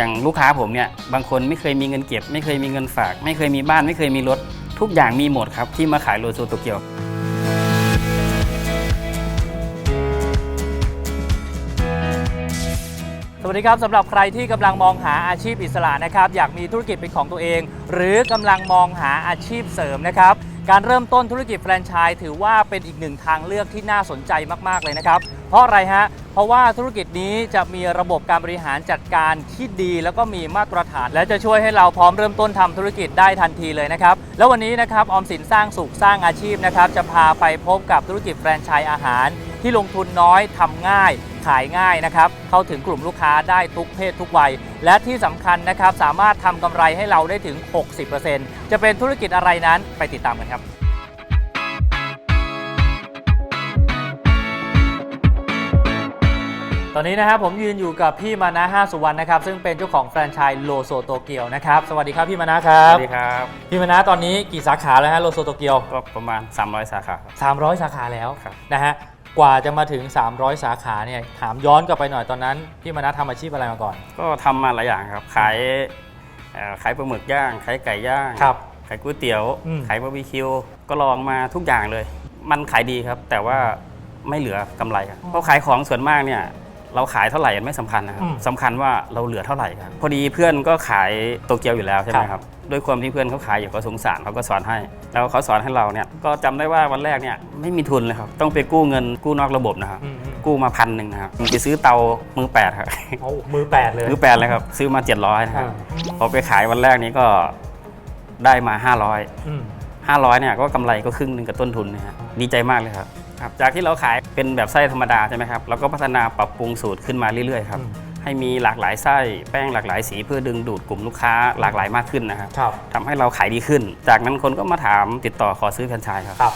อย่างลูกค้าผมเนี่ยบางคนไม่เคยมีเงินเก็บ ไม่เคยมีเงินฝาก ไม่เคยมีบ้านไม่เคยมีรถ ทุกอย่างมีหมดครับ ที่มาขายโลโซโตเกียวสวัสดีครับสำหรับใครที่กำลังมองหาอาชีพอิสระนะครับ อยากมีธุรกิจเป็นของตัวเอง หรือกำลังมองหาอาชีพเสริมนะครับ การเริ่มต้นธุรกิจแฟรนไชส์ถือว่าเป็นอีกหนึ่งทางเลือกที่น่าสนใจมาก ๆ เลยนะครับ เพราะอะไรฮะ เพราะว่าธุรกิจนี้จะมีระบบการบริหารจัดการที่ดี แล้วก็มีมาตรฐาน และจะช่วยให้เราพร้อมเริ่มต้นทำธุรกิจได้ทันทีเลยนะครับ แล้ววันนี้นะครับออมสินสร้างสุขสร้างอาชีพนะครับจะพาไปพบกับธุรกิจแฟรนไชส์อาหาร ที่ลงทุนน้อยทำง่ายขายง่ายนะครับ เข้าถึงกลุ่มลูกค้าได้ทุกเพศทุกวัย และที่สำคัญนะครับสามารถทำกำไรให้เราได้ถึง 60%จะเป็นธุรกิจอะไรนั้นไปติดตามกันครับ ตอนนี้นะครับผมยืนอยู่กับพี่มานะห้าสุวรรณนะครับ ซึ่งเป็นเจ้าของแฟรนไชส์โลโซโตเกียวนะครับ สวัสดีครับพี่มานะครัสบ วัสดีครับ พี่มานะตอนนี้กี่สาขาแล้วฮะโลโซโตเกียว ก็ประมาณ 300 สาขาครับ 300 สาขาแล้วครับ นะฮะ กว่าจะมาถึง 300 สาขาเนี่ย ถามย้อนกลับไปหน่อยตอนนั้น พี่มานะทำอาชีพอะไรมาก่อน ก็ทำมาหลายอย่างครับ ขายเอ่อขายปลาหมึกย่าง ขายไก่ย่างครับขายก๋วยเตี๋ยว อืม ขายบาร์บีคิว ก็ลองมาทุกอย่างเลย มันขายดีครับ แต่ว่าไม่เหลือกำไรครับเพราะขายของส่วนมากเนี่ย เราขายเท่าไหร่ไม่สำคัญนะครับอืมสำคัญว่าเราเหลือเท่าไหร่ครับพอดีเพื่อนก็ขายโตเกียวอยู่แล้วใช่ไหมครับครับด้วยความที่เพื่อนเขาขายอยู่ก็สงสารเขาก็สอนให้ แล้วเขาสอนให้เราเนี่ยก็จำได้ว่าวันแรกเนี่ยไม่มีทุนเลยครับต้องไปกู้เงินกู้นอกระบบนะครับอืมอืมกู้มาพันหนึ่งนะครับไปซื้อเตามือแปดครับโอ้มือแปดเลยมือแปดเลยครับซื้อมา700นะครับอ่าพอไปขายวันแรกนี้ก็ได้มา500อืม500เนี่ยก็กำไรก็ครึ่งหนึ่งกับต้นทุนนะฮะดีใจมากเลยครับ ครับจากที่เราขายเป็นแบบไส้ธรรมดาใช่ไหมครับเราก็พัฒนาปรับปรุงสูตรขึ้นมาเรื่อยๆครับอืมให้มีหลากหลายไส้แป้งหลากหลายสีเพื่อดึงดูดกลุ่มลูกค้าหลากหลายมากขึ้นนะครับครับทำให้เราขายดีขึ้น จากนั้นคนก็มาถามติดต่อขอซื้อแฟรนไชส์ครับ ครับ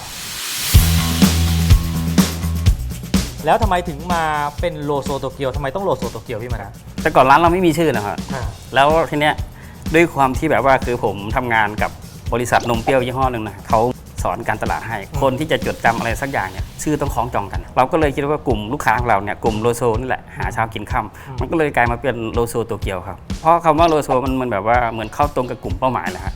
แล้วทำไมถึงมาเป็นโลโซโตเกียวทำไมต้องโลโซโตเกียวพี่มานะแต่ก่อนร้านเราไม่มีชื่อนะครับอ่าแล้วทีเนี้ยด้วยความที่แบบว่าคือผมทำงานกับบริษัทนมเปรี้ยวยี่ห้อหนึ่งนะเขา สอนการตลาดให้ คนที่จะจดจำอะไรสักอย่างเนี่ยชื่อต้องคล้องจองกัน เราก็เลยคิดว่ากลุ่มลูกค้าของเราเนี่ยกลุ่มโลโซนี่แหละหาเช้ากินค่ำมันก็เลยกลายมาเป็นโลโซโตเกียวครับเพราะคำว่าโลโซมันมันแบบว่าเหมือนเข้าตรงกับกลุ่มเป้าหมายเลยฮะ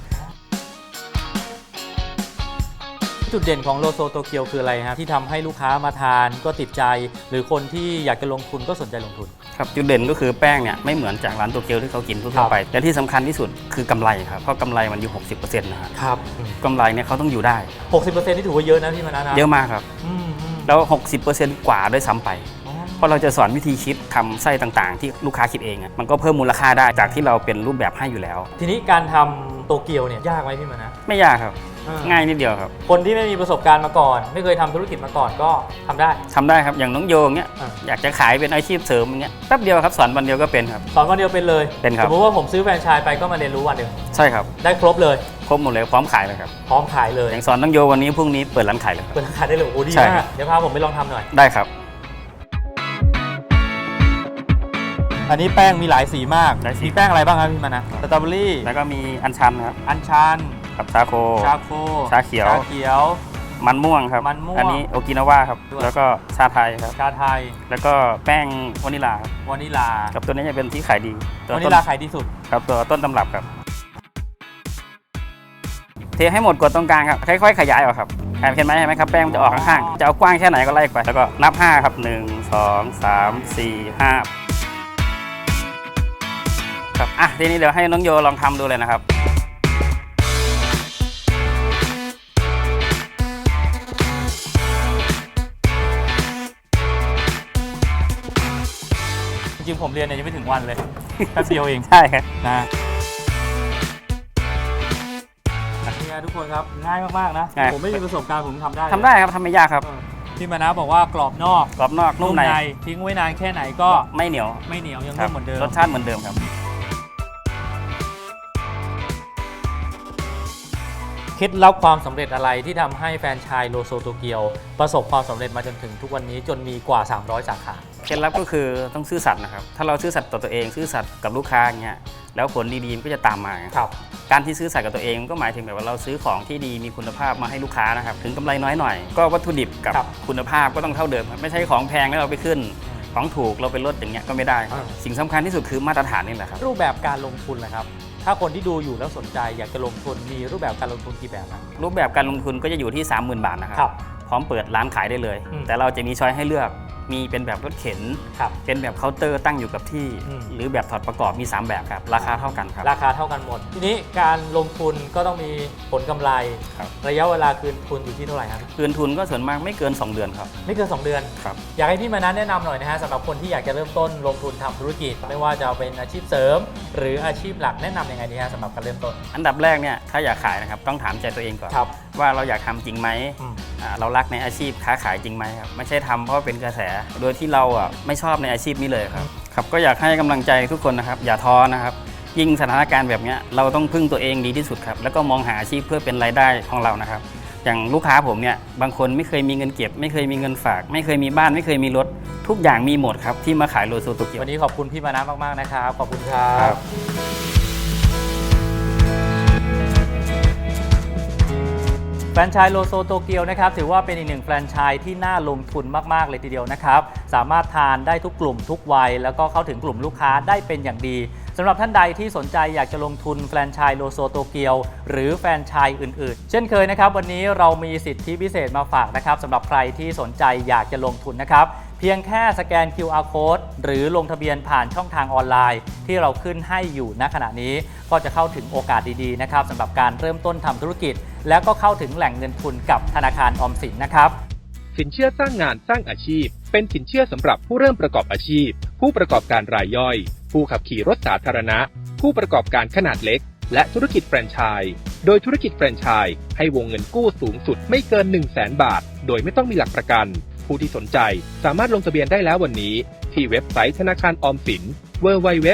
จุดเด่นของโลโซโตเกียวคืออะไรฮะที่ทำให้ลูกค้ามาทานก็ติดใจ หรือคนที่อยากจะลงทุนก็สนใจลงทุน ครับจุดเด่นก็คือแป้งเนี่ยไม่เหมือนจากร้านโตเกียวที่เขากินทั่วๆไป และที่สำคัญที่สุดคือกำไรครับ เพราะกำไรมันอยู่ 60%นะฮะครับกำไรเนี่ยเขาต้องอยู่ได้หกสิบเปอร์เซ็นต์ที่ถือว่าเยอะนะพี่มานะนะเยอะมากครับอืมอืมแล้ว 60%กว่าด้วยซ้ำไปอ๋อเพราะเราจะสอนวิธีคิดทำไส้ต่างๆ ที่ลูกค้าคิดเองอะมันก็เพิ่มมูลค่าได้จากที่เราเป็นรูปแบบให้อยู่แล้ว ทีนี้การทำโตเกียวเนี่ยยากไหมพี่มานะ ไม่ยากครับอ่ ง่ายนิดเดียวครับคนที่ไม่มีประสบการณ์มาก่อน ไม่เคยทำธุรกิจมาก่อนก็ทำได้ ทำได้ครับอย่างน้องโยงเงี้ยอ่าอยากจะขายเป็นอาชีพเสริมอย่างเงี้ยแป๊บเดียวครับสอนวันเดียวก็เป็นครับ สอนวันเดียวเป็นเลยเป็นครับ สมมติว่าผมซื้อแฟรนไชส์ไปก็มาเรียนรู้วันเดียวใช่ครับได้ครบเลย ครบหมดเลยพร้อมขายเลยครับพร้อมขายเลยอย่างสอนน้องโยวันนี้พรุ่งนี้เปิดร้านขายเลยครับ เปิดร้านขายได้เลยโอ้โหดีใช่มาครักบ เดี๋ยวพาผมไปลองทำหน่อย ได้ครับอันนี้แป้งมีหลายสีมากหลายสีมีแป้งอะไรบ้างครับพี่มานะสตรอเบอรี่แล้วก็มีอัญชันครับอัญชัน กับชาโค ชาโคชาเขียว ชาเขียว มันม่วงครับ มันม่วงอันนี้โอกินาวาครับด้วยแล้วก็ชาไทยครับ ชาไทย แล้วก็แป้งวานิลลาครับวานิลากับตัวนี้จะเป็นที่ขายดีตัววานิต้นลาขายดีสุด ครับตัวต้นตำรับครับ เทให้หมดกดตรงกลางครับ ค่อยๆ ขยายออกครับเห็นไหมเห็นไหมครับแป้งมันจะออกข้างๆ จะเอากว้างแค่ไหนก็ไล่ไป แล้วก็นับ 5 ครับ 1 2 3 4 5 ครับ อะ ทีนี้เดี๋ยวให้น้องโยลองทำดูเลยนะครับ ริงๆผมเรียนเนี่ยยังไม่ถึงวันเลยแป๊บเดียวเองใช่ครับนะนี่ทุกคนครับง่ายมากๆนะ ง่าย ผมไม่มีประสบการณ์ผมทำได้เลยทำได้ครับทำไม่ยากครับเออพี่มานะบอกว่ากรอบนอกกรอบนอกนุ่มในทิ้งไว้นานแค่ไหนก็ไม่เหนียวไม่เหนียวยังครันุ่มเหมือนเดิมรสชาติเหมือนเดิมครับ เคล็ดลับความสำเร็จอะไรที่ทำให้แฟรนไชายโลโซโตเกียว ประสบความสำเร็จมาจนถึงทุกวันนี้จนมีกว่า 300 สาขา เคล็ดลับก็คือต้องซื่อสัตย์นะครับ ถ้าเราซื่อสัตย์ต่อตัวเองซื่อสัตย์กับลูกค้าอย่างเงี้ยแล้วผลดีๆมันก็จะตามมาครับการที่ซื้อสัตย์กับตัวเองก็หมายถึงแบบว่าเราซื้อของที่ดีมีคุณภาพมาให้ลูกค้านะครับถึงกำไรน้อยหน่อยก็วัตถุดิบกับครับคุณภาพก็ต้องเท่าเดิมครับไม่ใช่ของแพงแล้วเราไปขึ้นของถูกเราไปลดอย่างเงี้ยก็ไม่ได้ครับอ่าสิ่งสำคัญที่สุดคือมาตรฐานนี่แหละครับรูปแบบการลงทุนนะครับถ้าคนที่ดูอยู่แล้วสนใจอยากจะลงทุนมีรูปแบบการลงทุนกี่แบบนะรูปแบบการลงทุนก็จะอยู่ที่ 30,000 บาทนะคครัรับพร้อมเปิดร้านขายได้เลยอืมแต่เราจะมีช้อยให้เลือก มีเป็นแบบรถเข็น ครับ เป็นแบบเคาน์เตอร์ตั้งอยู่กับที่ อืม หรือแบบถอดประกอบมี 3 แบบครับ ราคาเท่ากันครับ ราคาเท่ากันหมด ทีนี้การลงทุนก็ต้องมีผลกำไร ครับ ระยะเวลาคืนทุนอยู่ที่เท่าไหร่ครับ คืนทุนก็ส่วนมากไม่เกิน 2 เดือนครับไม่เกิน2 เดือน ครับ อยากให้พี่มานะแนะนำหน่อยนะฮะสำหรับคนที่อยากจะเริ่มต้นลงทุนทำธุรกิจ ไม่ว่าจะเอาเป็นอาชีพเสริม หรืออาชีพหลักแนะนำยังไงดีฮะสำหรับการเริ่มต้นอันดับแรกเนี่ยถ้าอยากขายนะครับต้องถามใจตัวเองก่อน ครับ ว่าเราอยากทำจริงไหม อืมอ่า เรารักในอาชีพค้าขายจริงไหมครับไม่ใช่ทำเพราะเป็นกระแส โดยที่เราอะไม่ชอบในอาชีพนี้เลยครับครับก็อยากให้กำลังใจทุกคนนะครับ อย่าท้อนะครับ ยิ่งสถานการณ์แบบเนี้ยเราต้องพึ่งตัวเองดีที่สุดครับแล้วก็มองหาอาชีพเพื่อเป็นรายได้ของเรานะครับ อย่างลูกค้าผมเนี่ยบางคนไม่เคยมีเงินเก็บ ไม่เคยมีเงินฝาก ไม่เคยมีบ้านไม่เคยมีรถ ทุกอย่างมีหมดครับที่มาขายโลโซโตเกียววันนี้ขอบคุณพี่มานะมากๆนะครับขอบคุณครัครับ รนไชส์โลโซโตเกียวนะครับถือว่าเป็นอีกหนึ่งแฟรนไชส์ที่น่าลงทุนมาก ๆ เลยทีเดียวนะครับสามารถทานได้ทุกกลุ่มทุกวัย แล้วก็เข้าถึงกลุ่มลูกค้าได้เป็นอย่างดีสำหรับท่านใดที่สนใจอยากจะลงทุนแฟรนไชส์โลโซโตเกียวหรือแฟรนไชส์อื่น ๆ เช่นเคยนะครับ วันนี้เรามีสิทธิพิเศษมาฝากนะครับสำหรับใครที่สนใจอยากจะลงทุนนะครับ เพียงแค่สแกน QR code หรือลงทะเบียนผ่านช่องทางออนไลน์ ที่เราขึ้นให้อยู่ณขณะนี้ ก็จะเข้าถึงโอกาสดีๆนะครับสำหรับการเริ่มต้นทำธุรกิจ แล้วก็เข้าถึงแหล่งเงินทุนกับธนาคารออมสินนะครับสินเชื่อสร้างงานสร้างอาชีพ เป็นสินเชื่อสำหรับผู้เริ่มประกอบอาชีพ ผู้ประกอบการรายย่อย ผู้ขับขี่รถสาธารณะ ผู้ประกอบการขนาดเล็ก และธุรกิจแฟรนไชส์โดยธุรกิจแฟรนไชส์ให้วงเงินกู้สูงสุดไม่เกิน 1 0 0 0 0แบาท โดยไม่ต้องมีหลักประกัน ผู้ที่สนใจ สามารถลงทะเบียนได้แล้ววันนี้ ที่เว็บไซต์ธนาคารออมสิน www.gsb.or.th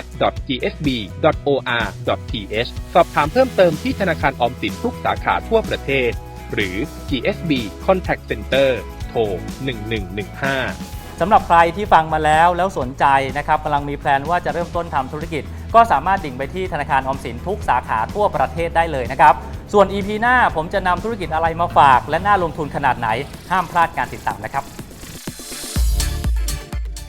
สอบถามเพิ่มเติมที่ธนาคารออมสินทุกสาขาทั่วประเทศ หรือ GSB Contact Center โทร 1115 สำหรับใครที่ฟังมาแล้วแล้วสนใจนะครับกำลังมีแพลนว่าจะเริ่มต้นทำธุรกิจ ก็สามารถดิ่งไปที่ธนาคารออมสินทุกสาขาทั่วประเทศได้เลยนะครับส่วน EP หน้าผมจะนำธุรกิจอะไรมาฝาก และน่าลงทุนขนาดไหน ห้ามพลาดการติดตามนะครับ